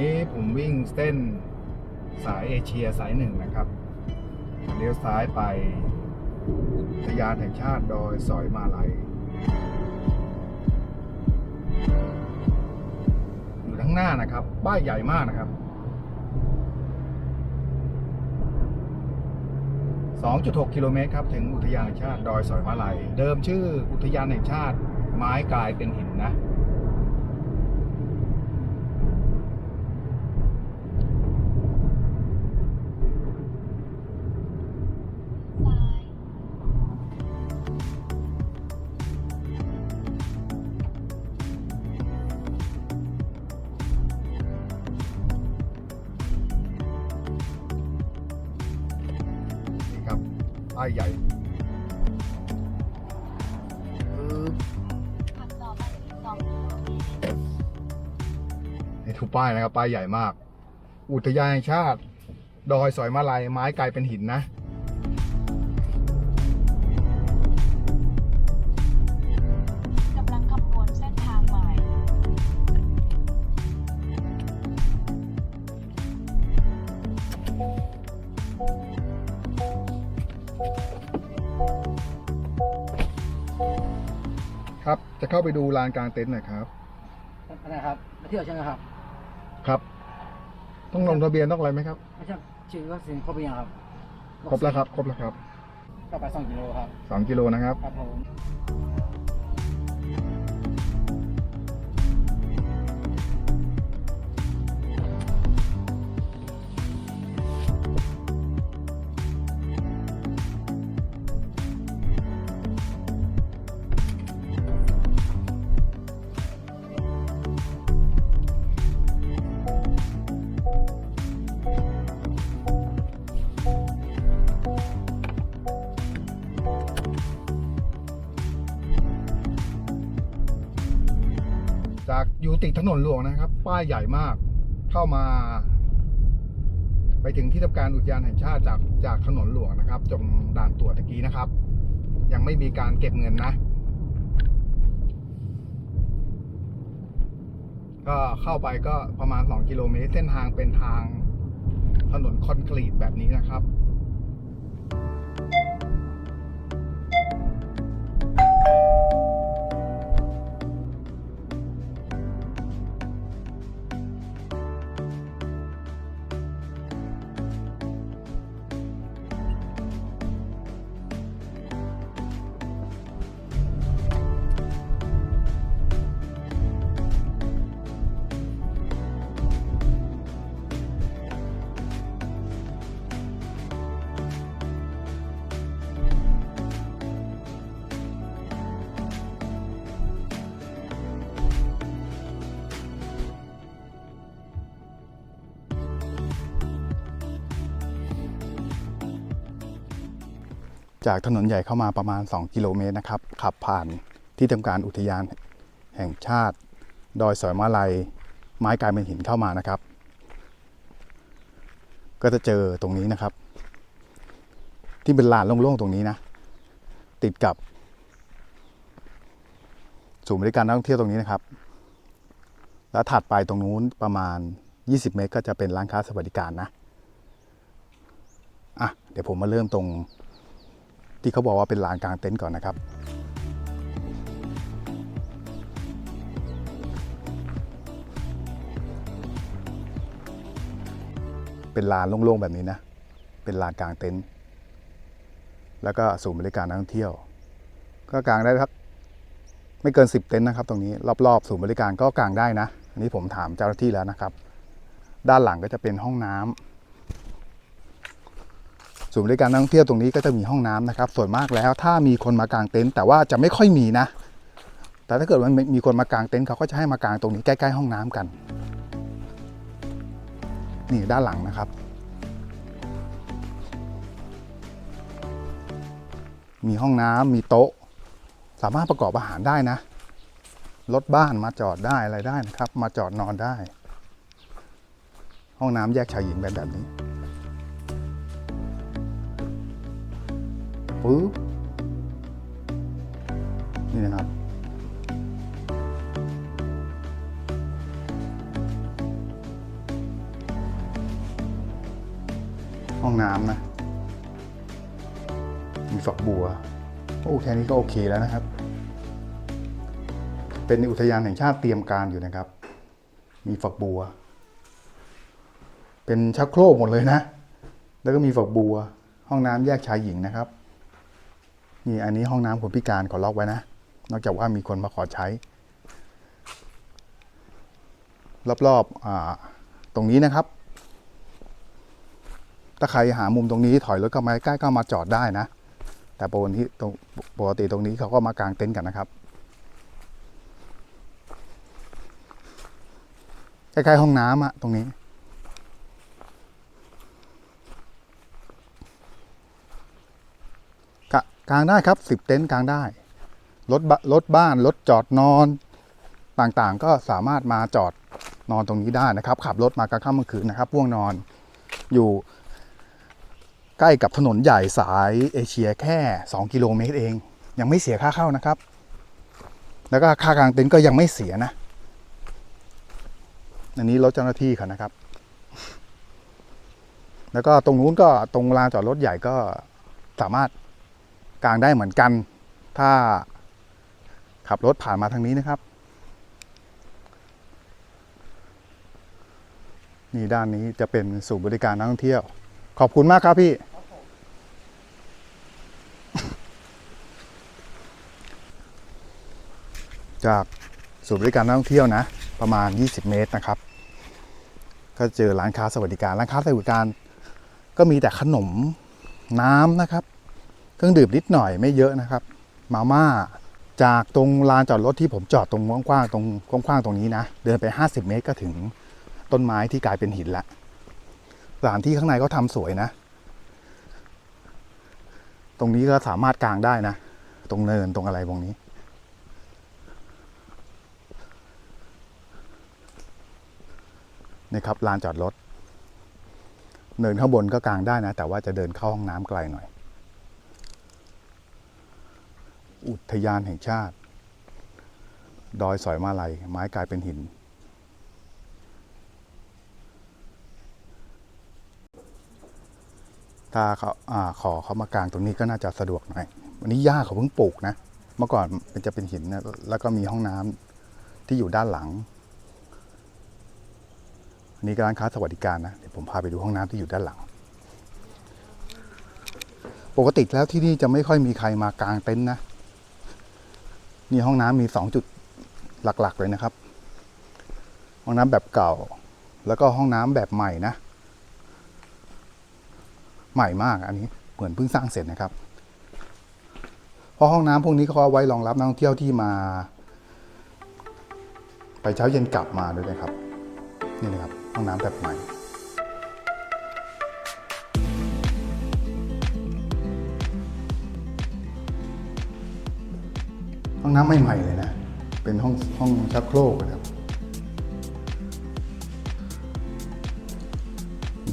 นี้ผมวิ่งเส้นสายเอเชียสายหนึ่งนะครับ เลี้ยวซ้ายไปอุทยานแห่งชาติดอยสอยมาลัยอยู่ทั้งหน้านะครับ ป้ายใหญ่มากนะครับ 2.6 กิโลเมตรครับ ถึงอุทยานแห่งชาติดอยสอยมาลัย เดิมชื่ออุทยานแห่งชาติไม้กลายเป็นหินนะ นี่ทุกป้ายนะครับ ป้ายใหญ่มาก อุทยานแห่งชาติ ดอยสอยมาลัยไม้กลายเป็นหินนะ กำลังคำนวณเส้นทางใหม่ ครับ จะเข้าไปดูลานกลางเต็นท์หน่อยครับอะไรครับมาเที่ยวใช่ไหมครับ ครับ ต้องลงทะเบียนต้องอะไรไหมครับ ไม่ใช่ฉีดวัคซีนครบหรือยังครับครบแล้วครับ ครบแล้วครับก็ไปสองกิโลครับสองกิโลนะครับ ครับผม อยู่ติดถนนหลวงนะครับ ป้ายใหญ่มาก เข้ามา ไปถึงที่ทำการอุทยานแห่งชาติจากจากถนนหลวงนะครับตรงด่านตรวจตะกี้นะครับ ยังไม่มีการเก็บเงินนะ ก็เข้าไปก็ประมาณ 2 กิโลเมตร เส้นทางเป็นทางถนนคอนกรีตแบบนี้นะครับ จากถนนใหญ่เข้ามาประมาณ 2 กิโลเมตรนะครับ ขับผ่านที่ทำการอุทยานแห่งชาติ ดอยสอยมาลัย ไม้กลายเป็นหินเข้ามานะครับ ก็จะเจอตรงนี้นะครับ ที่เป็นลานโล่งๆตรงนี้นะ ติดกับศูนย์บริการนักท่องเที่ยวตรงนี้นะครับ แล้วถัดไปตรงนู้นประมาณ 20 เมตร ก็จะเป็นร้านค้าสวัสดิการนะ อะ เดี๋ยวผมมาเริ่มตรง ที่เขาบอกว่าเป็นลานกลางเต็นท์ก่อนนะครับเป็นลานโล่งๆ แบบนี้นะ เป็นลานกลางเต็นท์ แล้วก็ศูนย์บริการนักท่องเที่ยว ก็กางได้ครับ ไม่เกิน 10 เต็นท์นะครับ ตรงนี้ รอบๆ ศูนย์บริการก็กางได้นะ อันนี้ผมถามเจ้าหน้าที่แล้วนะครับ ด้านหลังก็จะเป็นห้องน้ำ ศูนย์บริการนักท่องเที่ยวตรงนี้ก็จะมีห้องน้ำนะครับ ส่วนมากแล้วถ้ามีคนมากางเต็นท์แต่ว่าจะไม่ค่อยมีนะ แต่ถ้าเกิดว่ามีคนมากางเต็นท์เขาก็จะให้มากางตรงนี้ใกล้ๆห้องน้ำกัน นี่ด้านหลังนะครับ มีห้องน้ำมีโต๊ะ สามารถประกอบอาหารได้นะรถบ้านมาจอดได้อะไรได้นะครับ มาจอดนอนได้ ห้องน้ำแยกชายหญิงแบบแบบนี้ ปึ๊บนี่นะครับ ห้องน้ำนะมีฝักบัวโอ้แค่นี้ก็โอเคแล้วนะครับ เป็นอุทยานแห่งชาติเตรียมการอยู่นะครับ มีฝักบัว เป็นชักโครกหมดเลยนะ แล้วก็มีฝักบัว ห้องน้ำแยกชายหญิงนะครับ นี่อันนี้ห้องน้ำคนพิการขอล็อกไว้นะ นอกจากว่ามีคนมาขอใช้ รอบๆอตรงนี้นะครับ ถ้าใครหามุมตรงนี้ถอยรถเข้ามาใกล้ก็มาจอดได้นะ แต่ปกติตรงปกติตรงนี้เขาก็มากางเต็นท์กันนะครับใกล้ๆห้องน้ำอะตรงนี้ กะกางได้ครับสิบเต็นท์กลางได้รถรถบ้านรถจอดนอนต่างๆ ก็สามารถมาจอดนอนตรงนี้ได้นะครับ ขับรถมากลางค่ำกลางคืนนะครับพ่วงนอนอยู่ใกล้กับถนนใหญ่สายเอเชียแค่ 2 กิโลเมตรเอง ยังไม่เสียค่าเข้านะครับ แล้วก็ค่ากลางเต็นท์ก็ยังไม่เสียนะ อันนี้รถเจ้าหน้าที่เขานะครับ แล้วก็ตรงนู้นก็ตรงลานจอดรถใหญ่ก็สามารถ กลางได้เหมือนกัน ถ้าขับรถผ่านมาทางนี้นะครับ นี่ด้านนี้จะเป็นศูนย์บริการนักท่องเที่ยว ขอบคุณมากครับพี่ จากศูนย์บริการนักท่องเที่ยวนะ ประมาณ 20 เมตรนะครับ ก็เจอร้านค้าสวัสดิการ ร้านค้าสวัสดิการ ก็มีแต่ขนมน้ำนะครับ เครื่องดื่มนิดหน่อยไม่เยอะนะครับ มาม่าจากตรงลานจอดรถที่ผมจอดตรงกว้างๆตรงกว้างๆตรงนี้นะ เดินไป 50 เมตรก็ถึงต้นไม้ที่กลายเป็นหินละสถานที่ข้างในก็ทำสวยนะ ตรงนี้ก็สามารถกางได้นะ ตรงเนินตรงอะไรตรงนี้นี่ครับลานจอดรถ เนินข้างบนก็กางได้นะ แต่ว่าจะเดินเข้าห้องน้ำไกลหน่อย อุทยานแห่งชาติ ดอยสอยมาลัย ไม้กลายเป็นหิน ถ้าเขาอาขอเขามากางตรงนี้ก็น่าจะสะดวกหน่อยวันนี้หญ้าเขาเพิ่งปลูกนะ เมื่อก่อนมันจะเป็นหินนะแล้วก็มีห้องน้ำที่อยู่ด้านหลังอันนี้ก็ร้านค้าสวัสดิการนะ เดี๋ยวผมพาไปดูห้องน้ำที่อยู่ด้านหลัง ปกติแล้วที่นี่จะไม่ค่อยมีใครมากางเต็นท์นะ นี่ห้องน้ำมีสองจุดหลักๆเลยนะครับ ห้องน้ำแบบเก่า แล้วก็ห้องน้ำแบบใหม่นะ ใหม่มากอันนี้เหมือนเพิ่งสร้างเสร็จนะครับ เพราะห้องน้ำพวกนี้เขาเอาไว้รองรับนักท่องเที่ยวที่มา ไปเช้าเย็นกลับมาด้วยนะครับ นี่นะครับ ห้องน้ำแบบใหม่ ห้องน้ำใหม่ๆเลยนะ เป็นห้องห้องชักโครกนะครับ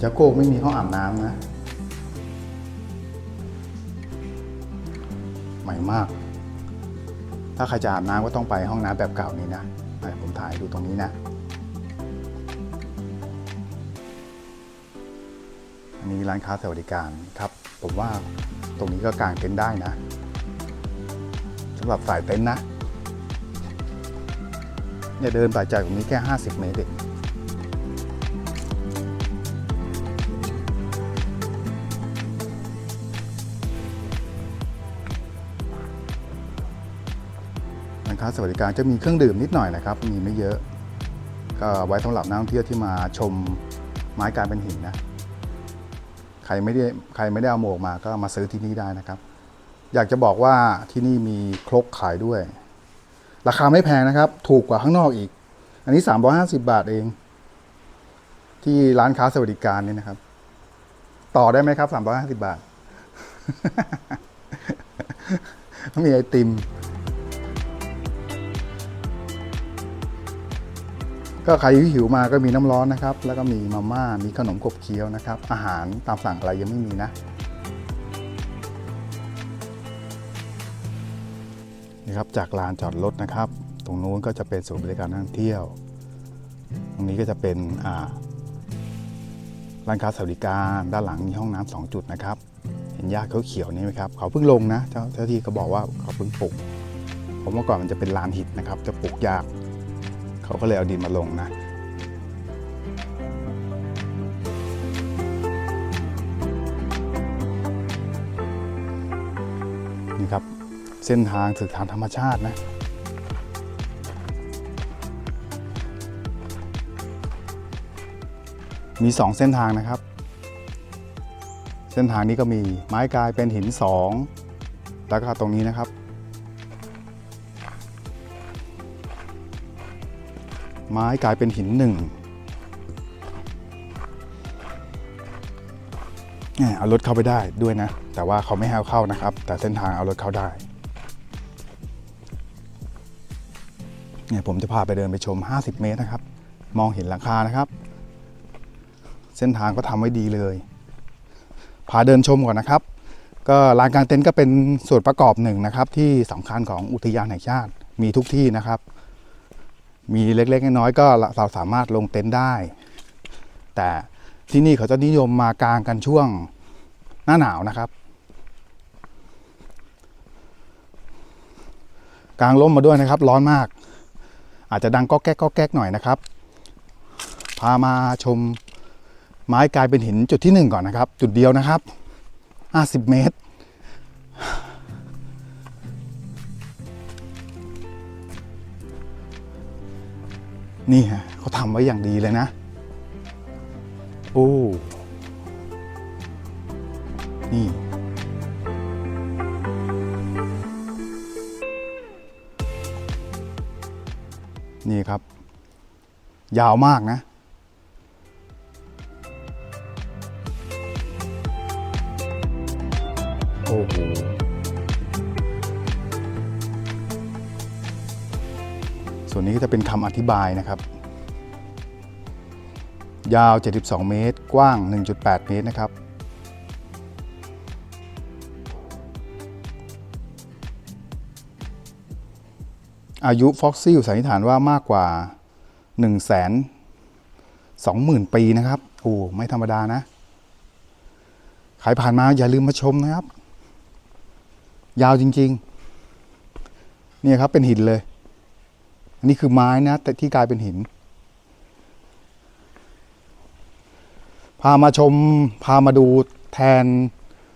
ชักโครกไม่มีห้องอาบน้ำนะ ใหม่มาก ถ้าใครจะอาบน้ำก็ต้องไปห้องน้ำแบบเก่านี้นะอะผมถ่ายดูตรงนี้นะอันนี้ร้านค้าสวัสดิการครับ ผมว่าตรงนี้ก็กางเต็นท์ได้นะ สำหรับสายเต็นท์นะเนี่ยเดินไปจากตรงนี้แค่ 50 เมตรเองร้านค้าสวัสดิการจะมีเครื่องดื่มนิดหน่อยนะครับ มีไม่เยอะ ก็ไว้สำหรับนักท่องเที่ยวที่มาชมไม้กลายเป็นหินนะ ใครไม่ได้ใครไม่ได้เอาหมวกมาก็มาซื้อที่นี่ได้นะครับ อยากจะบอกว่าที่นี่มีครกขายด้วย ราคาไม่แพงนะครับ ถูกกว่าข้างนอกอีก อันนี้ 350 บาทเอง ที่ร้านค้าสวัสดิการนี่นะครับ ต่อได้ไหมครับ 350 บาท มีไอติม ก็ใครหิวมาก็มีน้ำร้อนนะครับ แล้วก็มีมาม่า มีขนมขบเคี้ยวนะครับ อาหารตามสั่งอะไรยังไม่มีนะ ครับจากลานจอดรถนะครับ ตรงนู้นก็จะเป็นศูนย์บริการท่องเที่ยว ตรงนี้ก็จะเป็นอ่าร้านค้าสวัสดิการด้านหลังมีห้องน้ำสองจุดนะครับ เห็นหญ้าเขียวนี่ไหมครับเขาเพิ่งลงนะเจ้าเจ้าที่ก็บอกว่าเขาเพิ่งปลูกผมเมื่อก่อนมันจะเป็นลานหินนะครับ จะปลูกยาก เขาก็เลยเอาดินมาลงนะ ส้นทางสื่อทางธรรมชาตินะ มี 2 เส้นทางนะครับ เส้นทางนี้ก็มีไม้กลายเป็นหิน 2 แล้วก็ตรงนี้นะครับ ไม้กลายเป็นหินหนึ่งเนี่เอารถเข้าไปได้ด้วยนะ แต่ว่าเขาไม่ให้เข้านะครับ แต่เส้นทางเอารถเข้าได้ เนี่ยผมจะพาไปเดินไปชม 50 เมตรนะครับ มองเห็นหลังคานะครับ เส้นทางก็ทำไว้ดีเลย พาเดินชมก่อนนะครับ ก็ลานกลางเต็นท์ก็เป็นส่วนประกอบหนึ่งนะครับ ที่สำคัญของอุทยานแห่งชาติมีทุกที่นะครับ มีเล็กๆน้อยๆก็เราสามารถลงเต็นท์ได้ แต่ที่นี่เขาจะนิยมมากางกันช่วงหน้าหนาวนะครับกางร่มมาด้วยนะครับ ร้อนมาก อาจจะดังก็แก๊กก็แก๊กหน่อยนะครับ พามาชมไม้กลายเป็นหินจุดที่หนึ่งก่อนนะครับ จุดเดียวนะครับ 50 เมตร นี่ฮะเขาทำไว้อย่างดีเลยนะ โอ้ นี่ นี่ครับ ยาวมากนะ โอ้โหส่วนนี้ก็จะเป็นคำอธิบายนะครับ ยาว 72 เมตร กว้าง 1.8 เมตรนะครับ อายุฟ็อกซิลสันนิษฐานว่ามากกว่า1 2 0 0 0 0ปีนะครับ โอ้ไม่ธรรมดานะ ใครผ่านมาอย่าลืมมาชมนะครับ ยาวจริงๆ เนี่ยครับเป็นหินเลย อันนี้คือไม้นะ แต่ที่กลายเป็นหิน พามาชมพามาดูแทน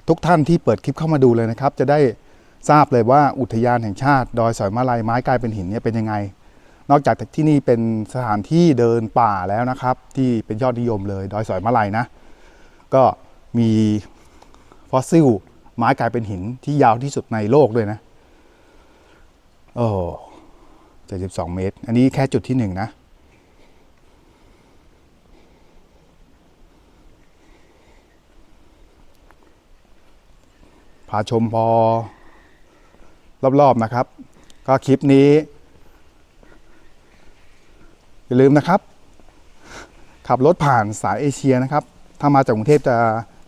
ทุกท่านที่เปิดคลิปเข้ามาดูเลยนะครับ จะได้ ทราบเลยว่าอุทยานแห่งชาติ ดอยสอยมาลัยไม้กลายเป็นหินเนี่ยเป็นยังไง นอกจากที่นี่เป็นสถานที่เดินป่าแล้วนะครับ ที่เป็นยอดนิยมเลย ดอยสอยมาลัยนะ ก็มีฟอสซิลไม้กลายเป็นหินที่ยาวที่สุดในโลกด้วยนะโอ้72เมตร อันนี้แค่จุดที่หนึ่งนะพาชมพอ รอบๆนะครับ ก็คลิปนี้ อย่าลืมนะครับ ขับรถผ่านสายเอเชียนะครับ ถ้ามาจากกรุงเทพจะ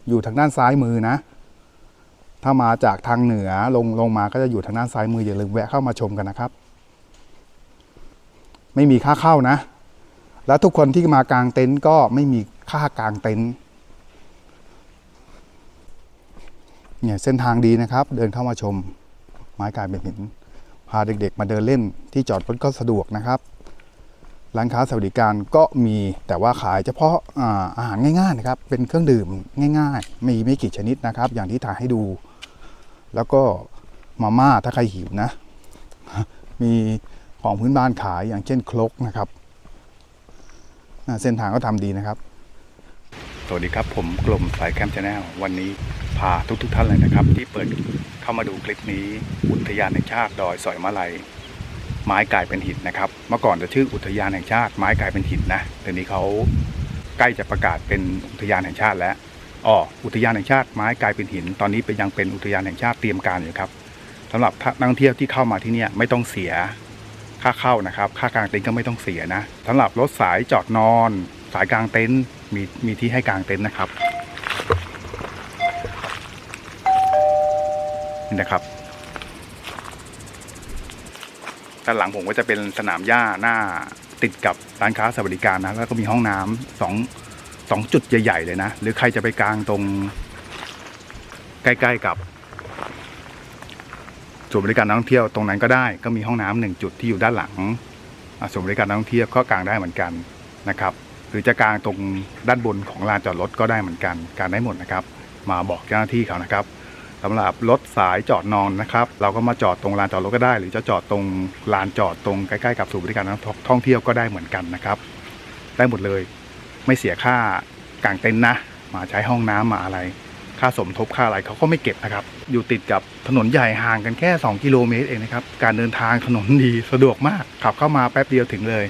อยู่ทางด้านซ้ายมือนะ ถ้ามาจากทางเหนือลงลงมาก็จะอยู่ทางด้านซ้ายมืออย่าลืมแวะเข้ามาชมกันนะครับ ไม่มีค่าเข้านะ และทุกคนที่มากางเต็นท์ก็ไม่มีค่ากางเต็นท์เนี่ยเส้นทางดีนะครับ เดินเข้ามาชม ไม้กลายเป็นหิน พาเด็กๆ มาเดินเล่นที่จอดรถก็สะดวกนะครับร้านค้าสวัสดิการก็มีแต่ว่าขายเฉพาะอาหารง่ายๆนะครับเป็นเครื่องดื่มง่ายๆ มีไม่กี่ชนิดนะครับ อย่างที่ถ่ายให้ดู แล้วก็มาม่าถ้าใครหิวนะ มีของพื้นบ้านขายอย่างเช่นครกนะครับเส้นทางก็ทำดีนะครับ สวัสดีครับผมกลมสายแคมป์ชาแนลวันนี้พาทุกๆทท่านเลยนะครับ ที่เปิด เข้ามาดูคลิปนี้ อุทยานแห่งชาติดอยสอยมาลัยไม้กลายเป็นหินนะครับ เมื่อก่อนจะชื่ออุทยานแห่งชาติไม้กลายเป็นหินนะแต่นี้เขาใกล้จะประกาศเป็นอุทยานแห่งชาติแล้วอ๋ออุทยานแห่งชาติไม้กลายเป็นหิน ตอนนี้เป็นยังเป็นอุทยานแห่งชาติเตรียมการอยู่ครับสำหรับนักท่องเที่ยวที่เข้ามาที่นี่ไม่ต้องเสียค่าเข้านะครับ ค่ากางเต็นท์ก็ไม่ต้องเสียนะสำหรับรถสายจอดนอน สายกางเต็นท์มีมีที่ให้กางเต็นท์นะครับ นะครับ ด้านหลังผมก็จะเป็นสนามหญ้าหน้าติดกับร้านค้าสวัสดิการนะ แล้วก็มีห้องน้ำสองสองจุดใหญ่ๆเลยนะ หรือใครจะไปกลางตรง ใกล้ๆกับศูนย์บริการนักท่องเที่ยวตรงนั้นก็ได้ก็มีห้องน้ำหนึ่งจุดที่อยู่ด้านหลังอ่าศูนย์บริการนักท่องเที่ยวก็กางได้เหมือนกันนะครับ หรือจะกางตรงด้านบนของลานจอดรถก็ได้เหมือนกันกางได้หมดนะครับ มาบอกเจ้าหน้าที่เขานะครับ สำหรับรถสายจอดนอนนะครับ เราก็มาจอดตรงลานจอดรถก็ได้ หรือจะจอดตรงลานจอดตรงใกล้ๆกับศูนย์บริการนักท่องเที่ยวก็ได้เหมือนกันนะครับ ได้หมดเลยไม่เสียค่ากางเต็นท์นะ มาใช้ห้องน้ำมาอะไร ค่าสมทบค่าอะไรเขาก็ไม่เก็บนะครับ อยู่ติดกับถนนใหญ่ห่างกันแค่ 2 กิโลเมตรเองนะครับ การเดินทางถนนดีสะดวกมาก ขับเข้ามาแป๊บเดียวถึงเลย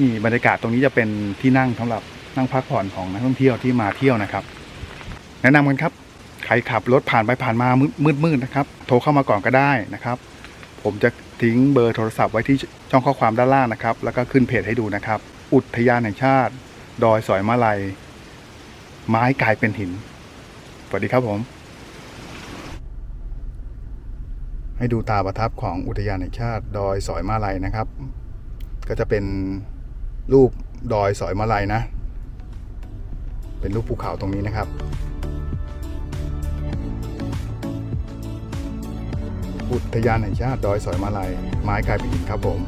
นี่บรรยากาศตรงนี้จะเป็นที่นั่งสำหรับนั่งพักผ่อนของนักท่องเที่ยวที่มาเที่ยวนะครับ แนะนำกันครับ ใครขับรถผ่านไปผ่านมามืดๆนะครับ โทรเข้ามาก่อนก็ได้นะครับ ผมจะทิ้งเบอร์โทรศัพท์ไว้ที่ช่องข้อความด้านล่างนะครับ แล้วก็ขึ้นเพจให้ดูนะครับ อุทยานแห่งชาติ ดอยสอยมาลัย ไม้กลายเป็นหิน สวัสดีครับผม ให้ดูตาประทับของอุทยานแห่งชาติ ดอยสอยมาลัยนะครับ ก็จะเป็นรูปดอยสอยมาลัยนะ เป็นรูปภูเขาตรงนี้นะครับ อุทยานแห่งชาติดอยสอยมาลายไม้กลายเป็นหินครับผม